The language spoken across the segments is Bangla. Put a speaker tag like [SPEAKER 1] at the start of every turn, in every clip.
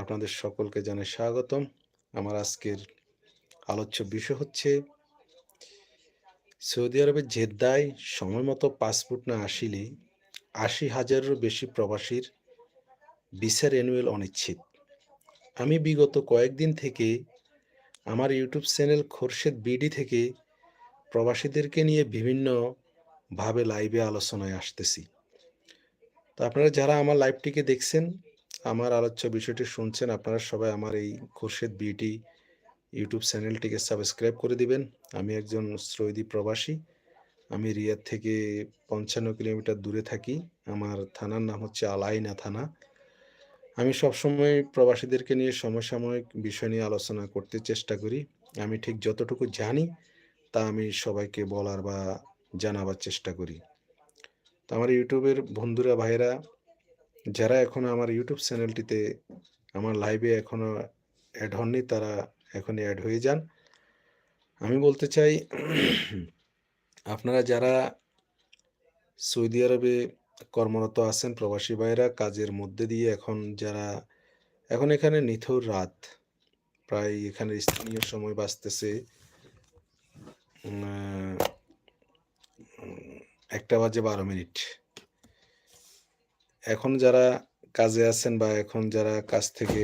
[SPEAKER 1] আপনাদের সকলকে জানাই স্বাগতম। আমার আজকের আলোচ্য বিষয় হচ্ছে, সৌদি আরবের জেদ্দায় সময় মতো পাসপোর্ট না আসিলে আশি হাজারেরও বেশি প্রবাসীর ভিসা রেনুয়েল অনিশ্চিত। আমি বিগত কয়েকদিন থেকে আমার ইউটিউব চ্যানেল খোরশেদ বিডি থেকে প্রবাসীদেরকে নিয়ে বিভিন্নভাবে লাইভে আলোচনায় আসতেছি। তো আপনারা যারা আমার লাইভটিকে দেখছেন আমার আলোচ্য বিষয়টি শুনছেন, আপনারা সবাই আমার এই খোরশেদ বিটি ইউটিউব চ্যানেলটিকে সাবস্ক্রাইব করে দিবেন। আমি একজন সৌদি প্রবাসী, আমি রিয়াদ থেকে পঞ্চান্ন কিলোমিটার দূরে থাকি, আমার থানার নাম হচ্ছে আলাইনা থানা। আমি সবসময় প্রবাসীদেরকে নিয়ে সমসাময়িক বিষয় নিয়ে আলোচনা করতে চেষ্টা করি। আমি ঠিক যতটুকু জানি, তা আমি সবাইকে বলার বা জানাবার চেষ্টা করি। তো আমার ইউটিউবের বন্ধুরা ভাইরা যারা এখনও আমার ইউটিউব চ্যানেলটিতে আমার লাইভে এখনও অ্যাড হননি, তারা এখনই অ্যাড হয়ে যান। আমি বলতে চাই, আপনারা যারা সৌদি আরবে কর্মরত আছেন, প্রবাসী ভাইরা কাজের মধ্যে দিয়ে এখন যারা, এখন এখানে নিথর রাত, প্রায় এখানে স্থানীয় সময় বাঁচতেছে একটা বাজে বারো মিনিট। এখন যারা কাজে আছেন বা এখন যারা কাজ থেকে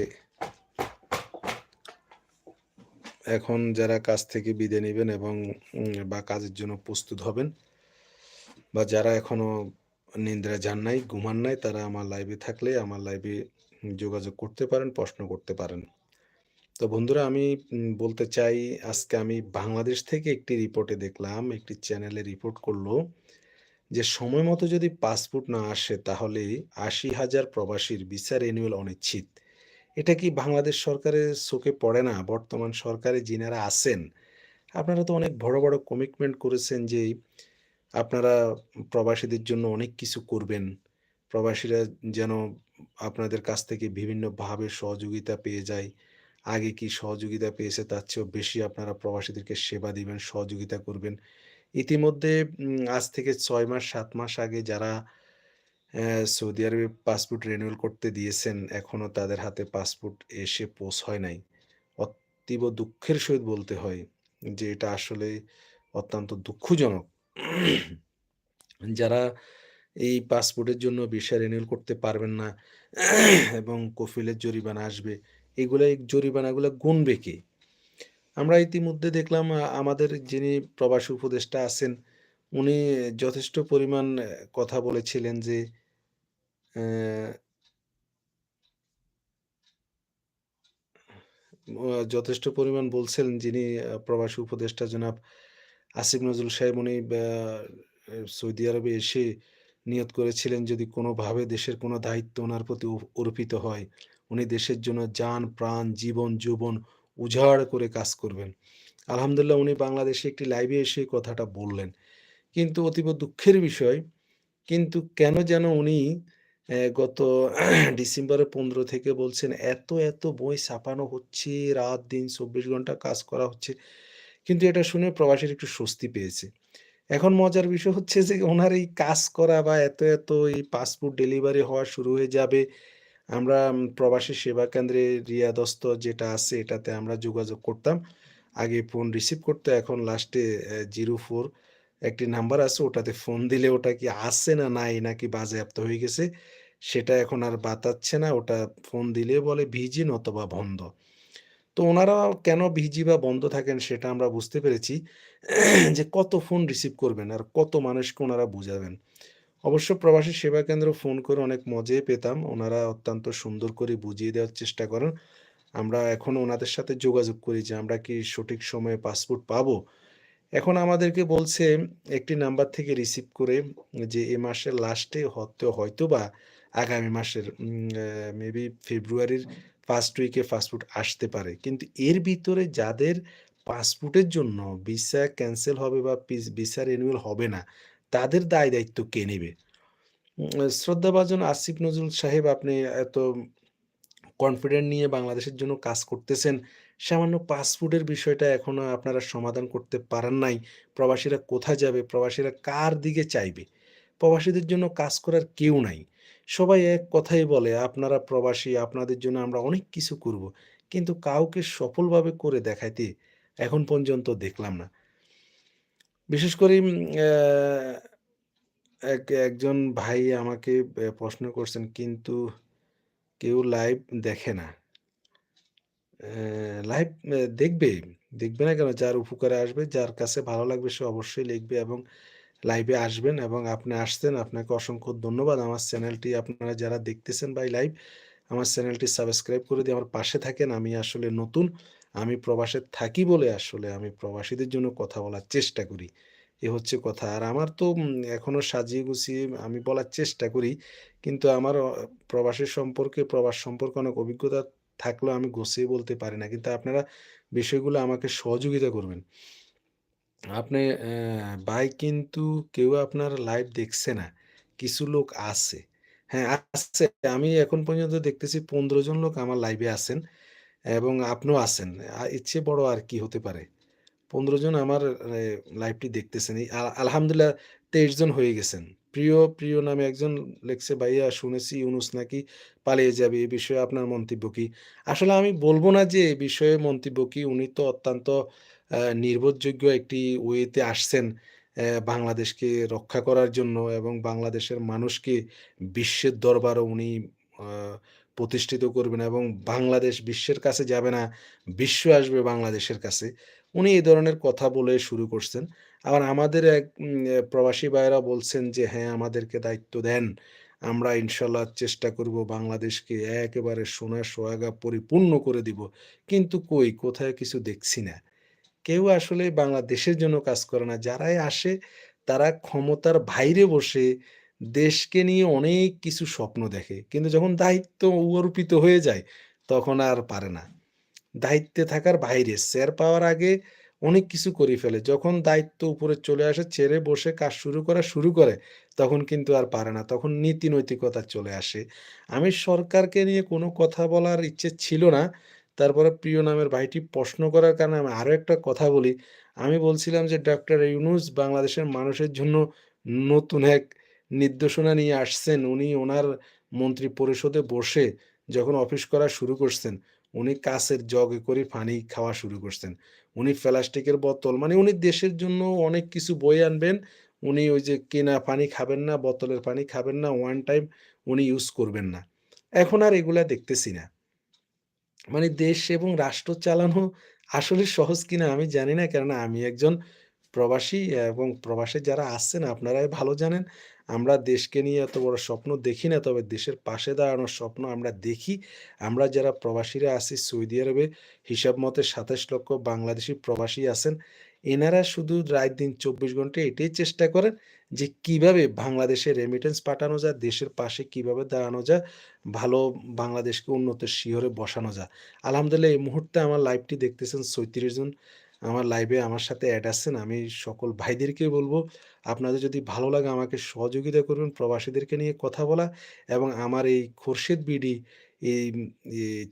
[SPEAKER 1] এখন যারা কাজ থেকে বিদায় নেবেন এবং বা কাজের জন্য প্রস্তুত হবেন বা যারা এখনও নিন্দ্রা যান নাই, ঘুমান নাই, তারা আমার লাইভে থাকলে আমার লাইভে যোগাযোগ করতে পারেন, প্রশ্ন করতে পারেন। তো বন্ধুরা, আমি বলতে চাই, আজকে আমি বাংলাদেশ থেকে একটি রিপোর্টে দেখলাম, একটি চ্যানেলে রিপোর্ট করল। যে সময় মতো যদি পাসপোর্ট না আসে তাহলে আশি হাজার প্রবাসীর ভিসা রেনিউয়াল অনিশ্চিত। এটা কি বাংলাদেশ সরকারের চোখে পড়ে না? বর্তমান সরকারে যিনারা আছেন, আপনারা তো অনেক বড় বড় কমিটমেন্ট করেছেন যে আপনারা প্রবাসীদের জন্য অনেক কিছু করবেন। প্রবাসীরা যেন আপনাদের কাছ থেকে বিভিন্নভাবে সহযোগিতা পেয়ে যায়। আগে কি সহযোগিতা পেয়েছে তার চেয়েও বেশি আপনারা প্রবাসীদেরকে সেবা দিবেন, সহযোগিতা করবেন। ইতিমধ্যে আজ থেকে ছয় মাস, সাত মাস আগে যারা সৌদি আরবে পাসপোর্ট রিনিউয়াল করতে দিয়েছেন, এখনও তাদের হাতে পাসপোর্ট এসে পৌঁছয় নাই। অতীব দুঃখের সহিত বলতে হয় যে, এটা আসলে অত্যন্ত দুঃখজনক। যারা এই পাসপোর্টের জন্য ভিসা রিনিউয়াল করতে পারবেন না, এবং কফিলের জরিমানা আসবে এগুলো জরিমানাগুলো গুনবে কে? আমরা ইতিমধ্যে দেখলাম আমাদের যিনি প্রবাসী উপদেষ্টা আছেন, উনি যথেষ্ট পরিমাণ কথা বলেছিলেন যে যথেষ্ট পরিমাণ বলছিলেন যিনি প্রবাসী উপদেষ্টা জনাব আসিফ নজরুল সাহেব। উনি সৌদি আরবে এসে নিয়ত করেছিলেন যদি কোনোভাবে দেশের কোনো দায়িত্ব ওনার প্রতি অর্পিত হয়। উনি দেশের জন্য যান, প্রাণ, জীবন, যৌবন উজাড় করে কাজ করবেন। আলহামদুলিল্লাহ উনি বাংলাদেশে একটি লাইভে এসে কথাটা বললেন। কিন্তু অতীব দুঃখের বিষয়, কিন্তু কেন যেন উনি গত ডিসেম্বরের পনেরো থেকে বলছেন, এত এত বই ছাপানো হচ্ছে, রাত দিন চব্বিশ ঘণ্টা কাজ করা হচ্ছে। কিন্তু এটা শুনে প্রবাসীর একটু স্বস্তি পেয়েছে। এখন মজার বিষয় হচ্ছে যে, ওনার এই কাজ করা বা এত এত এই পাসপোর্ট ডেলিভারি হওয়া শুরু হয়ে যাবে আমরা প্রবাসী সেবা কেন্দ্রে রিয়াদস্ত যেটা আছে এটাতে আমরা যোগাযোগ করতাম। আগে ফোন রিসিভ করতে, এখন লাস্টে জিরো ফোর একটি নাম্বার আছে, ওটাতে ফোন দিলে ওটা কি আসছে না নাই নাকি বাজেয়াপ্ত হয়ে গেছে, সেটা এখন আর বাতাচ্ছে না, ওটা ফোন দিলে বলে ভিজি নতবা বন্ধ। তো ওনারা কেন ভিজি বা বন্ধ থাকেন সেটা আমরা বুঝতে পেরেছি, যে কত ফোন রিসিভ করবেন আর কত মানুষকে ওনারা বুঝাবেন। অবশ্য প্রবাসী সেবা কেন্দ্র ফোন করে অনেক মজাই পেতাম। ওনারা অত্যন্ত সুন্দর করে বুঝিয়ে দেওয়ার চেষ্টা করেন। আমরা এখন ওনাদের সাথে যোগাযোগ করি যে, আমরা কি সঠিক সময়ে পাসপোর্ট পাবো? এখন আমাদেরকে বলছে একটি নাম্বার থেকে রিসিভ করে যে, এ মাসের লাস্টে হতে হয়তো বা আগামী মাসের মেবি ফেব্রুয়ারির ফার্স্ট উইকে পাসপোর্ট আসতে পারে। কিন্তু এর ভিতরে যাদের পাসপোর্টের জন্য ভিসা ক্যান্সেল হবে বা ভিসা রিনিউয়াল হবে না তাদের দায় দায়িত্ব কে নেবে? শ্রদ্ধাভাজন আসিফ নজরুল সাহেব আপনি এত কনফিডেন্ট নিয়ে বাংলাদেশের জন্য কাজ করতেছেন সামান্য পাসপোর্টের বিষয়টা এখনও আপনারা সমাধান করতে পারেন নাই। প্রবাসীরা কোথায় যাবে? প্রবাসীরা কার দিকে চাইবে? প্রবাসীদের জন্য কাজ করার কেউ নাই। সবাই এক কথাই বলে, "আপনারা প্রবাসী, আপনাদের জন্য আমরা অনেক কিছু করব।" কিন্তু কাউকে সফলভাবে করে দেখাইতে এখন পর্যন্ত দেখলাম না। বিশেষ করে এক একজন ভাই আমাকে প্রশ্ন করছেন, "কিন্তু কেউ লাইভ দেখে না।" লাইভ দেখবে। দেখবে না কেন? যার উপকারে আসবে, যার কাছে ভালো লাগবে সে অবশ্যই লিখবে এবং লাইভে আসবেন এবং আপনি আসছেন। আপনাকে অসংখ্য ধন্যবাদ। আমার চ্যানেলটি আপনারা যারা দেখতেছেন বাই লাইভ, আমার চ্যানেলটি সাবস্ক্রাইব করে দিয়ে আমার পাশে থাকেন। আমি আসলে নতুন। আমি প্রবাসে থাকি বলে আসলে আমি প্রবাসীদের জন্য কথা বলার চেষ্টা করি। এ হচ্ছে কথা। আর আমার তো উম এখনও সাজিয়ে গুছিয়ে আমি বলার চেষ্টা করি। কিন্তু আমার প্রবাসের সম্পর্কে, প্রবাস সম্পর্কে অনেক অভিজ্ঞতা থাকলেও আমি গুছিয়ে বলতে পারি না। কিন্তু আপনারা বিষয়গুলো আমাকে সহযোগিতা করবেন। আপনি ভাই কিন্তু কেউ আপনার লাইভ দেখছে না। কিছু লোক আছে। হ্যাঁ, আছে। আমি এখন পর্যন্ত দেখতেছি ১৫ জন লোক আমার লাইভে আছেন এবং আপনিও আছেন। ইচ্ছে বড় আর কি হতে পারে? ১৫ জন আমার লাইভটি দেখতেছেন। আলহামদুলিল্লাহ ২৩ জন হয়ে গেছেন। প্রিয়, প্রিয় নামে একজন লেখছে "ভাইয়া শুনেছি ইউনুস নাকি পালিয়ে যাবে। এ বিষয়ে আপনার মন্তব্য কি?" আসলে আমি বলব না যে এ বিষয়ে মন্তব্য কি। উনি তো অত্যন্ত নির্ভরযোগ্য একটি ওয়েতে আসছেন বাংলাদেশকে রক্ষা করার জন্য এবং বাংলাদেশের মানুষকে বিশ্বের দরবারও উনি প্রতিষ্ঠিত করবেন এবং বাংলাদেশ বিশ্বের কাছে যাবে না, বিশ্ব আসবে বাংলাদেশের কাছে। উনি এই ধরনের কথা বলে শুরু করছেন। আবার আমাদের এক প্রবাসী ভাইয়েরা বলছেন যে, "হ্যাঁ, আমাদেরকে দায়িত্ব দেন। আমরা ইনশাল্লাহ চেষ্টা করব বাংলাদেশকে একেবারে সোনার সোয়াগা পরিপূর্ণ করে দিব।" কিন্তু কই, কোথায় কিছু দেখছি না। কেউ আসলে বাংলাদেশের জন্য কাজ করে না। যারাই আসে তারা ক্ষমতার বাইরে বসে দেশকে নিয়ে অনেক কিছু স্বপ্ন দেখে। কিন্তু যখন দায়িত্ব অর্পিত হয়ে যায়, তখন আর পারে না। দায়িত্বে থাকার বাইরে চেয়ার পাওয়ার আগে অনেক কিছু করে ফেলে। যখন দায়িত্ব উপরে চলে আসে, ছেড়ে বসে কাজ শুরু করা শুরু করে, তখন কিন্তু আর পারে না। তখন নীতি নৈতিকতা চলে আসে। আমি সরকারকে নিয়ে কোনো কথা বলার ইচ্ছে ছিল না। তারপরে প্রিয় নামের ভাইটি প্রশ্ন করার কারণে আমি আরও একটা কথা বলি। আমি বলছিলাম যে ডক্টর ইউনুস বাংলাদেশের মানুষের জন্য নতুন এক নির্দেশনা নিয়ে আসছেন। উনি ওনার মন্ত্রী পরিষদে বসে যখন অফিস করা শুরু করছেন, উনি কাঁচের জগে করে পানি খাওয়া শুরু করছেন। উনি প্লাস্টিকের বোতল মানে উনি দেশের জন্য অনেক কিছু বয়ে আনবেন। উনি ওই যে কেনা পানি খাবেন না, বোতলের পানি খাবেন না, ওয়ান টাইম উনি ইউজ করবেন না। এখন আর এগুলা দেখতেছি না। মানে দেশ এবং রাষ্ট্র চালানো আসলে সহজ কিনা আমি জানি না। কেননা আমি একজন প্রবাসী এবং প্রবাসে যারা আসছেন আপনারাই ভালো জানেন। আমরা দেশকে নিয়ে এত বড় স্বপ্ন দেখি না। তবে দেশের পাশে দাঁড়ানোর স্বপ্ন আমরা দেখি। আমরা যারা প্রবাসীরা আছি সৌদি আরবে হিসাব মতে ২৭ লক্ষ বাংলাদেশী প্রবাসী আছেন। এনারা শুধু রাত দিন ২৪ ঘণ্টা এটাই চেষ্টা করেন যে কীভাবে বাংলাদেশে রেমিটেন্স পাঠানো যায়, দেশের পাশে কীভাবে দাঁড়ানো যায়, ভালো বাংলাদেশকে উন্নত শিহরে বসানো যায়। আলহামদুলিল্লাহ এই মুহূর্তে আমার লাইভটি দেখতেছেন ৩৬ জন আমার লাইভে আমার সাথে অ্যাড আছেন। আমি সকল ভাইদেরকে বলব আপনাদের যদি ভালো লাগে আমাকে সহযোগিতা করবেন প্রবাসীদেরকে নিয়ে কথা বলা এবং আমার এই খোরশেদ বিডি এই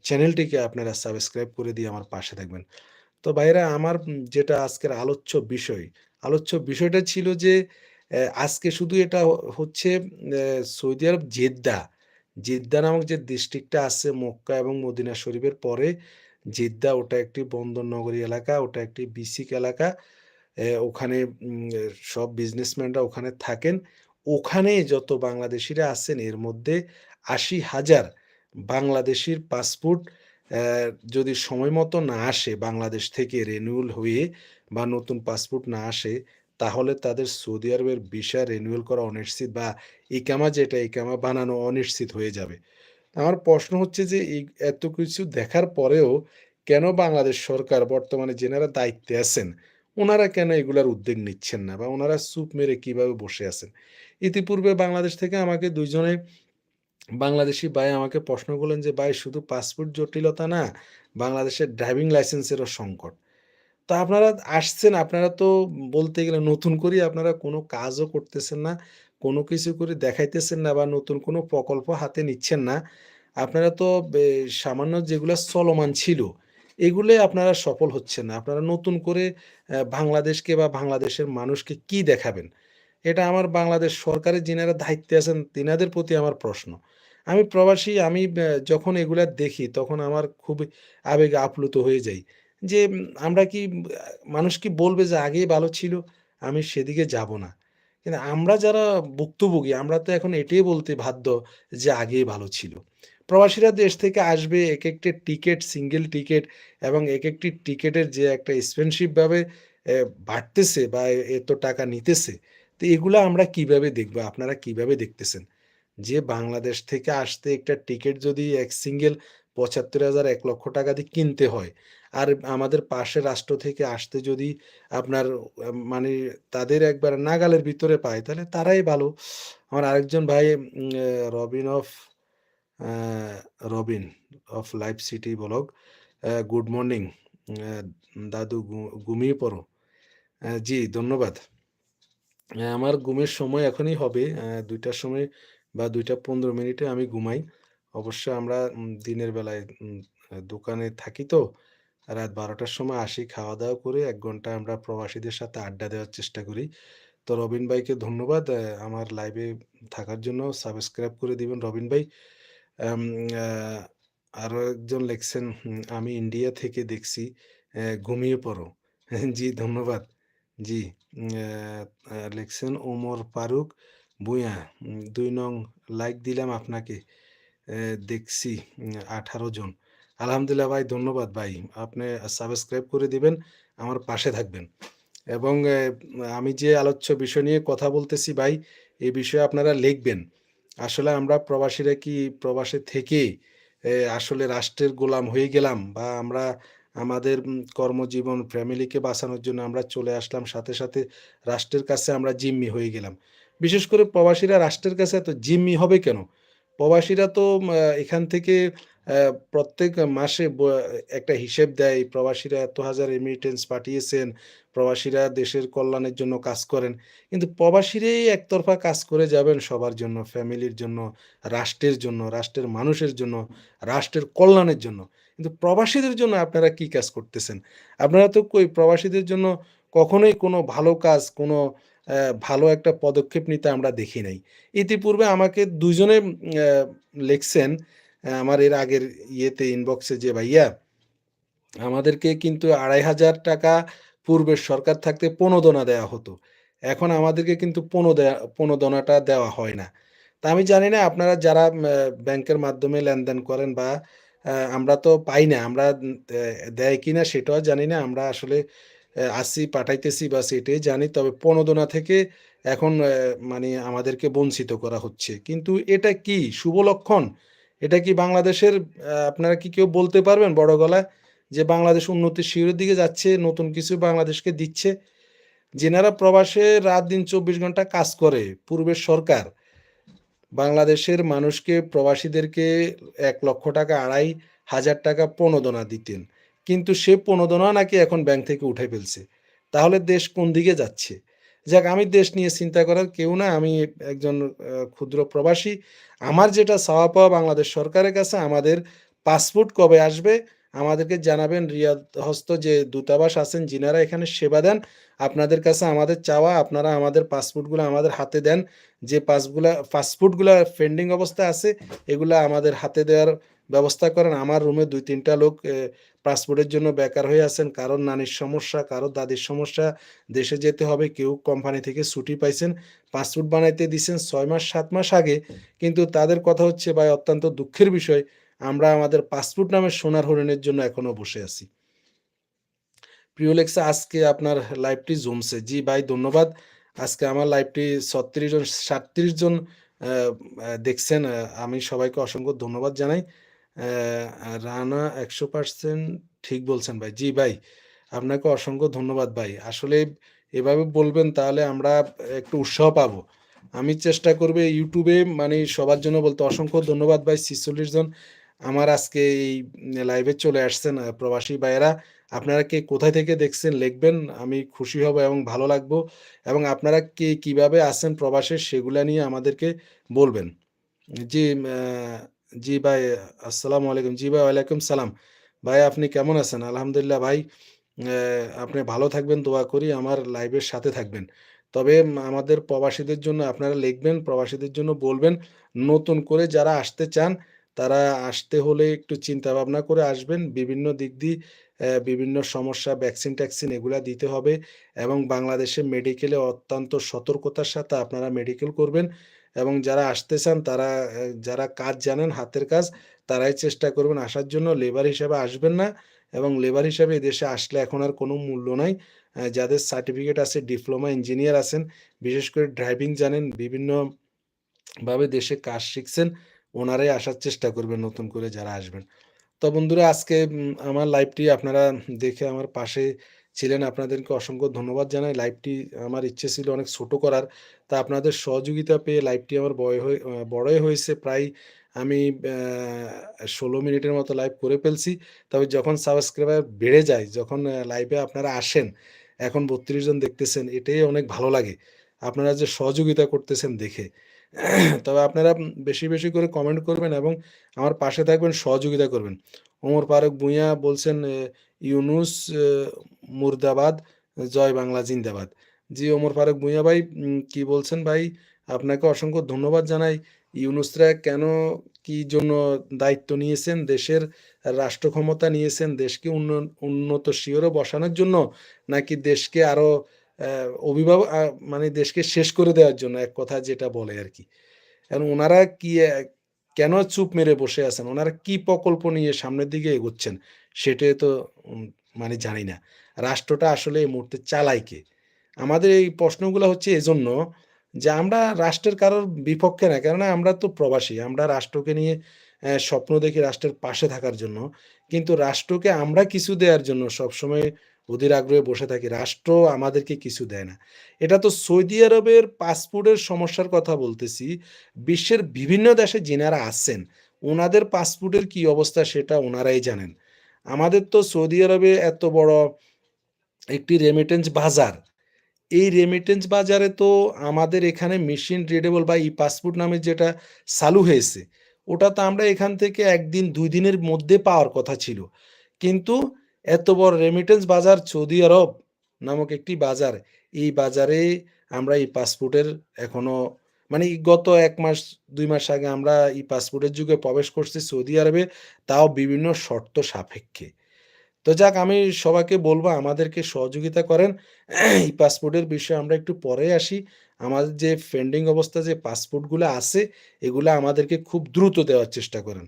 [SPEAKER 1] চ্যানেলটিকে আপনারা সাবস্ক্রাইব করে দিয়ে আমার পাশে থাকবেন। তো ভাইয়েরা আমার যেটা আজকের আলোচ্য বিষয়, আলোচ্য বিষয়টা ছিল যে আজকে শুধু এটা হচ্ছে সৌদি আরব জেদ্দা। জেদ্দা নামক যে ডিস্ট্রিক্টটা আছে মক্কা এবং মদিনা শরীফের পরে জেদ্দা ওটা একটি বন্দর নগরী এলাকা, ওটা একটি বিসিক এলাকা। ওখানে সব বিজনেসম্যানরা ওখানে থাকেন। ওখানে যত বাংলাদেশিরা আছেন এর মধ্যে আশি হাজার বাংলাদেশির পাসপোর্ট যদি সময় মতো না আসে বাংলাদেশ থেকে রিনিউয়াল হয়ে বা নতুন পাসপোর্ট না আসে, তাহলে তাদের সৌদি আরবের ভিসা রিনিউয়াল করা অনিশ্চিত বা ইকামা যেটা ইকামা বানানো অনিশ্চিত হয়ে যাবে। আমার প্রশ্ন হচ্ছে যে এত কিছু দেখার পরেও কেন বাংলাদেশ সরকার বর্তমানে যেনারা দায়িত্বে আছেন, ওনারা কেন এগুলার উদ্যোগ নিচ্ছেন না বা ওনারা চুপ মেরে কীভাবে বসে আছেন? ইতিপূর্বে বাংলাদেশ থেকে আমাকে ২ জনে বাংলাদেশী ভাই আমাকে প্রশ্ন করলেন যে, "ভাই শুধু পাসপোর্ট জটিলতা না, বাংলাদেশের ড্রাইভিং লাইসেন্সেরও সংকট।" তো আপনারা আসছেন, আপনারা তো বলতে গেলে নতুন করে আপনারা কোনো কাজও করতেছেন না। কোনো কিছু করে দেখাইতেছেন না বা নতুন কোনো প্রকল্প হাতে নিচ্ছেন না। আপনারা তো সামান্য যেগুলা চলমান ছিল, এগুলো আপনারা সফল হচ্ছেন না। আপনারা নতুন করে বাংলাদেশকে বা বাংলাদেশের মানুষকে কি দেখাবেন? এটা আমার বাংলাদেশ সরকারের যিনারা দায়িত্বে আছেন তিনাদের প্রতি আমার প্রশ্ন। আমি প্রবাসী আমি যখন এগুলা দেখি তখন আমার খুবই আবেগে আপ্লুত হয়ে যাই। যে আমরা কি মানুষ কি বলবে যে আগেই ভালো ছিল? আমি সেদিকে যাব না। কিন্তু আমরা যারা ভুক্তভোগী আমরা তো এখন এটাই বলতে বাধ্য যে আগেই ভালো ছিল। প্রবাসীরা দেশ থেকে আসবে এক একটি টিকিট সিঙ্গেল টিকিট এবং এক একটি টিকিটের যে একটা এক্সপেনসিভ ভাবে বাড়তেছে বা এত টাকা নিতেছে। তো এগুলা আমরা কীভাবে দেখব? আপনারা কীভাবে দেখতেছেন? যে বাংলাদেশ থেকে আসতে একটা টিকিট যদি এক সিঙ্গেল ৭৫,০০০ ৳১,০০,০০০ দিয়ে কিনতে হয়। আর আমাদের পাশের রাষ্ট্র থেকে আসতে যদি আপনার মানে তাদের একবার নাগালের ভিতরে পায়, তাহলে তারাই ভালো। আমার আরেকজন ভাই Robin of Robin of life city blog good morning দাদু ঘুমিয়ে পড়ো। জি, ধন্যবাদ। আমার ঘুমের সময় এখনই হবে। দুইটার সময় বা ২টা ১৫ মিনিটে আমি ঘুমাই। অবশ্য আমরা দিনের বেলায় দোকানে থাকি তো। রাত বারোটার সময় আসি খাওয়া-দাওয়া করে এক ঘণ্টা আমরা প্রবাসীদের সাথে আড্ডা দেওয়ার চেষ্টা করি। তো রবিন ভাইকে ধন্যবাদ আমার লাইভে থাকার জন্য। সাবস্ক্রাইব করে দিবেন রবিন ভাই। আরও একজন লিখছেন আমি ইন্ডিয়া থেকে দেখছি। ঘুমিয়ে পড়ো। জি ধন্যবাদ। জি, লিখছেন ওমর ফারুক উম ২ নং লাইক দিলাম আপনাকে। দেখছি আঠারো ১৮ জন। আলহামদুলিল্লাহ ভাই ধন্যবাদ ভাই। আপনি সাবস্ক্রাইব করে দিবেন, আমার পাশে থাকবেন। এবং আমি যে আলোচ্য বিষয় নিয়ে কথা বলতেছি ভাই, এই বিষয়ে আপনারা লিখবেন। আসলে আমরা প্রবাসীরা কি প্রবাসে থেকে আসলে রাষ্ট্রের গোলাম হয়ে গেলাম? বা আমরা আমাদের কর্মজীবন ফ্যামিলিকে বাঁচানোর জন্য আমরা চলে আসলাম সাথে, সাথে রাষ্ট্রের কাছে আমরা জিম্মি হয়ে গেলাম। বিশেষ করে প্রবাসীরা রাষ্ট্রের কাছে এত জিম্মি হবে কেন? প্রবাসীরা তো এখান থেকে প্রত্যেক মাসে একটা হিসেব দেয়। প্রবাসীরা এত হাজার রেমিটেন্স পাঠিয়েছেন। প্রবাসীরা দেশের কল্যাণের জন্য কাজ করেন। কিন্তু প্রবাসীরাই একতরফা কাজ করে যাবেন সবার জন্য, ফ্যামিলির জন্য, রাষ্ট্রের জন্য, রাষ্ট্রের মানুষের জন্য, রাষ্ট্রের কল্যাণের জন্য। কিন্তু প্রবাসীদের জন্য আপনারা কি কাজ করতেছেন? আপনারা তো কই প্রবাসীদের জন্য কখনোই কোনো ভালো কাজ, কোনো ভালো একটা পদক্ষেপ নিতে আমরা দেখি নাই। ইতিপূর্বে আমাকে ২ জনে উম অ্যা লিখছেন আমার এর আগের ইয়েতে ইনবক্সে যে ভাইয়া, আমাদেরকে কিন্তু ৳২৫০০ পূর্বের সরকার থাকতে প্রণোদনা দেওয়া হতো। এখন আমাদেরকে কিন্তু প্রণোদনাটা দেওয়া হয় না। তা আমি জানি না, আপনারা যারা ব্যাংকের মাধ্যমে লেনদেন করেন বা আমরা তো পাই না। আমরা দেয় কিনা সেটাও জানি না। আমরা আসলে আছি পাঠাইতেছি বা এটাই জানি। তবে প্রণোদনা থেকে এখন মানে আমাদেরকে বঞ্চিত করা হচ্ছে। কিন্তু এটা কি শুভ লক্ষণ? এটা কি বাংলাদেশের আপনারা কি কেউ বলতে পারবেন বড় গলায়? যে বাংলাদেশ উন্নতির শিখরের দিকে যাচ্ছে, নতুন কিছু বাংলাদেশকে দিচ্ছে? যেনারা প্রবাসে রাত-দিন ২৪ ঘণ্টা কাজ করে, পূর্বের সরকার বাংলাদেশের মানুষকে প্রবাসীদেরকে ৳১,০০,০০০ ৳২৫০০ প্রণোদনা দিতেন। কিন্তু সে প্রণোদনা নাকি এখন ব্যাংক থেকে উঠে ফেলছে। তাহলে দেশ কোন দিকে যাচ্ছে? যাক, আমি দেশ নিয়ে চিন্তা করার কেউ না। আমি একজন ক্ষুদ্র প্রবাসী। আমার যেটা চাওয়া পাওয়া বাংলাদেশ সরকারের কাছে, আমাদের পাসপোর্ট কবে আসবে? আমাদেরকে জানাবেন রিয়াদ হস্ত যে দূতাবাস আছেন, যিনারা এখানে সেবা দেন। আপনাদের কাছে আমাদের চাওয়া, আপনারা আমাদের পাসপোর্টগুলা আমাদের হাতে দেন। যে পাসগুলা, পাসপোর্টগুলা পেন্ডিং অবস্থায় আছে, এগুলা আমাদের হাতে দেওয়ার ব্যবস্থা করেন। আমার রুমে দুই তিনটা লোক পাসপোর্টের জন্য বেকার হয়ে আছেন। কারও নানির সমস্যা, কারও দাদির সমস্যা, দেশে যেতে হবে। কেউ কোম্পানি থেকে ছুটি পাইছেন। পাসপোর্ট বানাইতে দিছেন ছয় মাস সাত মাস আগে। কিন্তু তাদের কথা হচ্ছে ভাই অত্যন্ত দুঃখের বিষয়। আমরা আমাদের পাসপোর্ট নামের সোনার হরিণের জন্য এখনও বসে আছি। প্রিয় লেখছে আজকে আপনার লাইভটি জমছে। জি ভাই ধন্যবাদ। আজকে আমার লাইভটি ৩৬ জন ৩৭ জন দেখছেন। আমি সবাইকে অসংখ্য ধন্যবাদ জানাই। রানা ১০০% ঠিক বলছেন ভাই। জি ভাই, আপনাকে অসংখ্য ধন্যবাদ ভাই। আসলে এভাবে বলবেন তাহলে আমরা একটু উৎসাহ পাবো। আমি চেষ্টা করব ইউটিউবে মানে সবার জন্য বলতে অসংখ্য ধন্যবাদ ভাই ৪৬ জন আমার আজকে এই লাইভে চলে আসছেন প্রবাসী ভাইয়েরা। আপনারা কে কোথায় থেকে দেখছেন লিখবেন। আমি খুশি হব এবং ভালো লাগবো এবং আপনারা কে কীভাবে আছেন প্রবাসে সেগুলা নিয়ে আমাদেরকে বলবেন। ম্যা জি ভাই আসসালামু আলাইকুম। জি ভাই ওয়ালাইকুম সালাম। ভাই আপনি কেমন আছেন? আলহামদুলিল্লাহ ভাই। আপনি ভালো থাকবেন দোয়া করি। আমার লাইভের সাথে থাকবেন। তবে আমাদের প্রবাসীদের জন্য আপনারা লিখবেন, প্রবাসীদের জন্য বলবেন, নতুন করে যারা আসতে চান, তারা আসতে হলে একটু চিন্তা ভাবনা করে আসবেন। বিভিন্ন দিক দিয়ে বিভিন্ন সমস্যা ভ্যাকসিন-ট্যাকসিন এগুলা দিতে হবে এবং বাংলাদেশে মেডিকেলে অত্যন্ত সতর্কতার সাথে আপনারা মেডিকেল করবেন এবং যারা আসতে চান তারা যারা কাজ জানেন, হাতের কাজ, তারাই চেষ্টা করবেন আসার জন্য। লেবার হিসেবে আসবেন না এবং লেবার হিসেবে দেশে আসলে এখন আর কোনো মূল্য নাই। যাদের সার্টিফিকেট আছে, ডিপ্লোমা ইঞ্জিনিয়ার আছেন, বিশেষ করে ড্রাইভিং জানেন, বিভিন্নভাবে দেশে কাজ শিখছেন, ওনারাই আসার চেষ্টা করবেন নতুন করে যারা আসবেন। তো বন্ধুরা আজকে আমার লাইভটি আপনারা দেখে আমার পাশে ছিলেন। আপনাদেরকে অসংখ্য ধন্যবাদ জানাই। লাইভটি আমার ইচ্ছে ছিল অনেক ছোট করার। তা আপনাদের সহযোগিতা পেয়ে লাইভটি আমার বয় হয়ে বড়ই হয়েছে। প্রায় আমি ষোলো মিনিটের মতো লাইভ করে ফেলছি। তবে যখন সাবস্ক্রাইবার বেড়ে যায়, যখন লাইভে আপনারা আসেন, এখন ৩২ জন দেখতেছেন, এটাই অনেক ভালো লাগে। আপনারা যে সহযোগিতা করতেছেন দেখে। তবে আপনারা বেশি, বেশি করে কমেন্ট করবেন এবং আমার পাশে থাকবেন, সহযোগিতা করবেন। ওমর ফারুক ভূঁইয়া বলছেন, ইউনুস মুর্দাবাদ, জয় বাংলা জিন্দাবাদ। জি, ওমর ফারুক ভূঁইয়া ভাই কি বলছেন ভাই? আপনাকে অসংখ্য ধন্যবাদ জানাই। ইউনুসরা কেন, কি জন্য দায়িত্ব নিয়েছেন? দেশের রাষ্ট্র ক্ষমতা নিয়েছেন দেশকে উন্নয়ন উন্নত শিখরে বসানোর জন্য? নাকি দেশকে আরও অভিভাবক মানে দেশকে শেষ করে দেওয়ার জন্য? এক কথা যেটা বলে আরকি। এখন উনারা কি অ্যা কেন চুপ মেরে বসে আছেন? ওনারা কি প্রকল্প নিয়ে সামনের দিকে এগোচ্ছেন? সেটাই তো মানে জানি না। রাষ্ট্রটা আসলে এই মুহূর্তে চালায় কে? আমাদের এই প্রশ্নগুলো হচ্ছে এজন্য যে আমরা রাষ্ট্রের কারোর বিপক্ষে না। কেননা আমরা তো প্রবাসী। আমরা রাষ্ট্রকে নিয়ে স্বপ্ন দেখি রাষ্ট্রের পাশে থাকার জন্য। কিন্তু রাষ্ট্রকে আমরা কিছু দেওয়ার জন্য সবসময় অধীর আগ্রহে বসে থাকি। রাষ্ট্র আমাদেরকে কিছু দেয় না। এটা তো সৌদি আরবের পাসপোর্টের সমস্যার কথা বলতেছি। বিশ্বের বিভিন্ন দেশে যিনারা আছেন, ওনাদের পাসপোর্টের কি অবস্থা সেটা ওনারাই জানেন। আমাদের তো সৌদি আরবে এত বড় একটি রেমিটেন্স বাজার। এই রেমিটেন্স বাজারে তো আমাদের এখানে মেশিন রিডেবল বা ই-পাসপোর্ট নামে যেটা চালু হয়েছে, ওটা তো আমরা এখান থেকে একদিন দুই দিনের মধ্যে পাওয়ার কথা ছিল। কিন্তু এত বড় রেমিটেন্স বাজার সৌদি আরব নামক একটি বাজার, এই বাজারে আমরা এই পাসপোর্টের এখনও মানে গত এক মাস দুই মাস আগে আমরা এই পাসপোর্টের যুগে প্রবেশ করছি সৌদি আরবে, তাও বিভিন্ন শর্ত সাপেক্ষে। তো যাক আমি সবাইকে বলব আমাদেরকে সহযোগিতা করেন। এই পাসপোর্টের বিষয়ে আমরা একটু পরে আসি। আমাদের যে পেন্ডিং অবস্থায় যে পাসপোর্টগুলো আছে, এগুলা আমাদেরকে খুব দ্রুত দেওয়ার চেষ্টা করেন।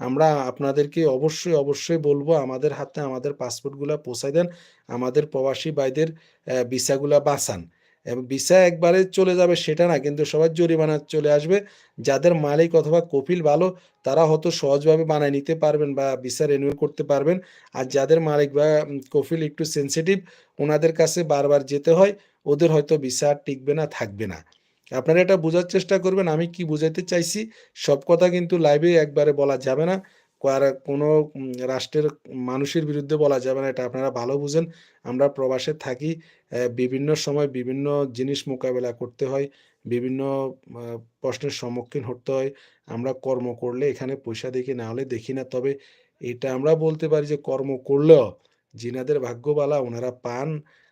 [SPEAKER 1] আমরা আপনাদেরকে অবশ্যই, অবশ্যই বলব আমাদের হাতে আমাদের পাসপোর্টগুলো পৌঁছায় দেন। আমাদের প্রবাসী ভাইদের অ্যা ভিসাগুলা বাঁচান। এবং ভিসা একবারে চলে যাবে সেটা না কিন্তু সবার জরিমানা চলে আসবে। যাদের মালিক অথবা কপিল ভালো, তারা হয়তো সহজভাবে বানায় নিতে পারবেন বা ভিসা রিনিউ করতে পারবেন। আর যাদের মালিক বা কপিল একটু সেনসিটিভ, ওনাদের কাছে বারবার যেতে হয়, ওদের হয়তো ভিসা টিকবে না, থাকবে না। আপনারা এটা বোঝার চেষ্টা করবেন আমি কি বুঝাইতে চাইছি। সব কথা কিন্তু লাইভে একবারে বলা যাবে না। কোনো রাষ্ট্রের মানুষের বিরুদ্ধে বলা যাবে না, এটা আপনারা ভালো বুঝেন। আমরা প্রবাসে থাকি। বিভিন্ন সময় বিভিন্ন জিনিস মোকাবেলা করতে হয়। বিভিন্ন প্রশ্নের সম্মুখীন হতে হয়। আমরা কর্ম করলে এখানে পয়সা দেখি, না হলে দেখি না। তবে এটা আমরা বলতে পারি যে কর্ম করলেও যিনাদের ভাগ্য বালা উনারা পান।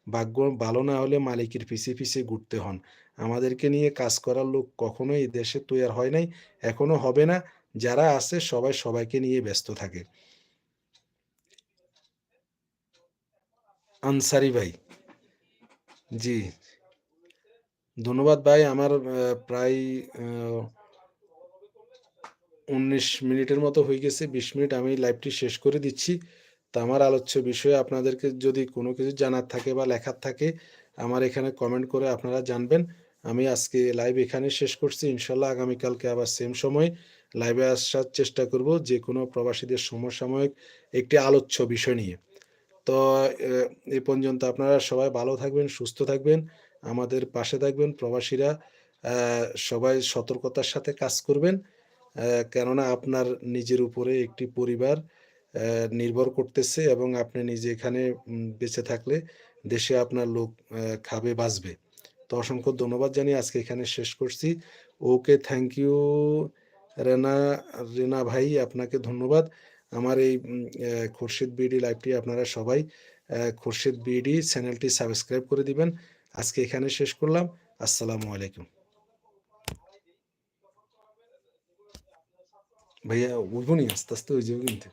[SPEAKER 1] ভাগ্য ভালো না হলে মালিকের পিছে, পিছে ঘুরতে হন। আমাদেরকে নিয়ে কাজ করার লোক কখনোই দেশে তৈয়ার হয় নাই, এখনও হবে না। যারা আছে সবাই সবাইকে নিয়ে ব্যস্ত থাকে। আনসারি ভাই। জি। ধন্যবাদ ভাই। আমার প্রায় উনিশ মিনিটের মতো হয়ে গেছে। ২০ মিনিট আমি লাইভটি শেষ করে দিচ্ছি। তা আমার আলোচ্য বিষয়ে আপনাদেরকে যদি কোনো কিছু জানার থাকে বা লেখার থাকে, আমার এখানে কমেন্ট করে আপনারা জানবেন। আমি আজকে লাইভ এখানে শেষ করছি। ইনশাল্লাহ আগামীকালকে আবার সেম সময়ে লাইভে আসার চেষ্টা করব যে কোনো প্রবাসীদের সমসাময়িক একটি আলোচ্য বিষয় নিয়ে। তো এ পর্যন্ত আপনারা সবাই ভালো থাকবেন, সুস্থ থাকবেন, আমাদের পাশে থাকবেন। প্রবাসীরা সবাই সতর্কতার সাথে কাজ করবেন। কেননা আপনার নিজের উপরে একটি পরিবার নির্ভর করতেছে এবং আপনি নিজে এখানে বেঁচে থাকলে দেশে আপনার লোক খাবে, বাঁচবে। তো অসংখ্য ধন্যবাদ জানিয়ে আজকে এখানে শেষ করছি। ওকে, থ্যাংক ইউ রেনা রেনা ভাই আপনাকে ধন্যবাদ। আমার এই খুরশিদ বিডি লাইভটি আপনারা সবাই খুরশিদ বিডি চ্যানেলটি সাবস্ক্রাইব করে দিবেন। আজকে এখানে শেষ করলাম। আসসালামু আলাইকুম। ভাইয়া উঠবো নি আস্তে আস্তে ওই যে কিন্তু।